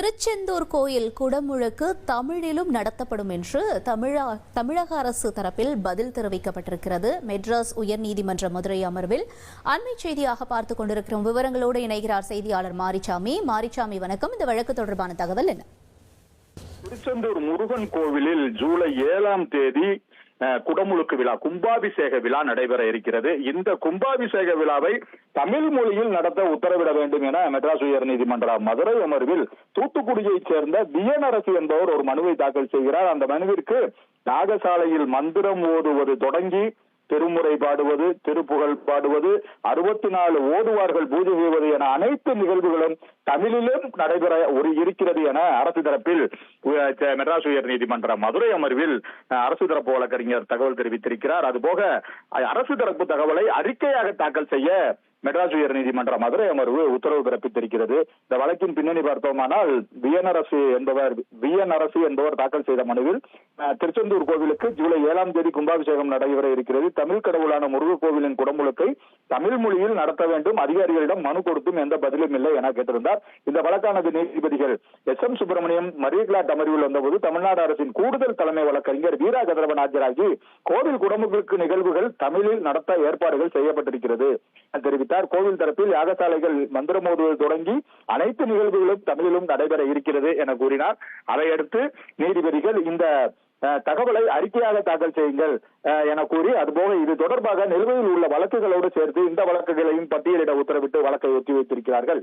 திருச்செந்தூர் கோயில் குடமுழுக்கு தமிழிலும் நடத்தப்படும் என்று தமிழா தமிழக அரசு தரப்பில் பதில் தெரிவிக்கப்பட்டிருக்கிறது. மெட்ராஸ் உயர்நீதிமன்ற மதுரை அமர்வில் அண்மை செய்தியாக பார்த்துக் கொண்டிருக்கிறோம். விவரங்களோடு இணைகிறார் செய்தியாளர் மாரிச்சாமி. மாரிச்சாமி வணக்கம். இந்த வழக்கு தொடர்பான தகவல் என்ன? திருச்செந்தூர் முருகன் கோவிலில் ஜூலை ஏழாம் தேதி குடமுழுக்கு விழா கும்பாபிஷேக விழா நடைபெற இருக்கிறது. இந்த கும்பாபிஷேக விழாவை தமிழ் மொழியில் நடத்த உத்தரவிட வேண்டும் என மெட்ராஸ் உயர்நீதிமன்ற மதுரை அமர்வில் தூத்துக்குடியைச் சேர்ந்த தியனரசு என்பவர் ஒரு மனுவை தாக்கல் செய்கிறார். அந்த மனுவிற்கு நாகசாலையில் மந்திரம் ஓதுவது தொடங்கி திருமுறை பாடுவது திருப்புகழ் பாடுவது அறுபத்தி நாலு ஓடுவார்கள் பூஜை செய்வது என அனைத்து நிகழ்வுகளும் தமிழிலும் நடைபெற ஒரு இருக்கிறது என அரசு தரப்பில் மெட்ராஸ் உயர் நீதிமன்ற மதுரை அமர்வில் அஹ், அரசு தரப்பு வழக்கறிஞர் தகவல் தெரிவித்திருக்கிறார். அதுபோக அரசு தரப்பு தகவலை அறிக்கையாக தாக்கல் செய்ய மெட்ராஸ் உயர் நீதிமன்ற மதுரை அமர்வு உத்தரவு பிறப்பித்திருக்கிறது இந்த வழக்கின் பின்னணி பார்த்தோமானால் விஎன் என்பவர் விஎன் என்பவர் தாக்கல் செய்த மனுவில் திருச்செந்தூர் கோவிலுக்கு ஜூலை ஏழாம் தேதி கும்பாபிஷேகம் நடைபெற இருக்கிறது தமிழ் கடவுளான முருகன் கோவிலின் குடமுழுக்கை தமிழ் மொழியில் நடத்த வேண்டும் அதிகாரிகளிடம் மனு கொடுத்தும் எந்த பதிலும் இல்லை என கேட்டிருந்தார் இந்த வழக்கானது நீதிபதிகள் எஸ் எம் சுப்பிரமணியம் மரியகிளாட் அமர்வில் வந்தபோது தமிழ்நாடு அரசின் கூடுதல் தலைமை வழக்கறிஞர் வீரா கதிரவன் ஆஜராகி கோவில் குடமுழுக்கு நிகழ்வுகள் தமிழில் நடத்த ஏற்பாடுகள் செய்யப்பட்டிருக்கிறது தெரிவித்தார் தெரிவித்தார் கோவில் தரப்பில் யாகசாலைகள் மந்திரம் ஓதுவது தொடங்கி அனைத்து நிகழ்வுகளும் தமிழிலும் நடைபெற இருக்கிறது என கூறினார். அதையடுத்து நீதிபதிகள் இந்த தகவலை அறிக்கையாக தாக்கல் செய்யுங்கள் என கூறி அதுபோக இது தொடர்பாக நிலுவையில் உள்ள வழக்குகளோடு சேர்த்து இந்த வழக்குகளையும் பட்டியலிட உத்தரவிட்டு வழக்கை ஒத்தி வைத்திருக்கிறார்கள்.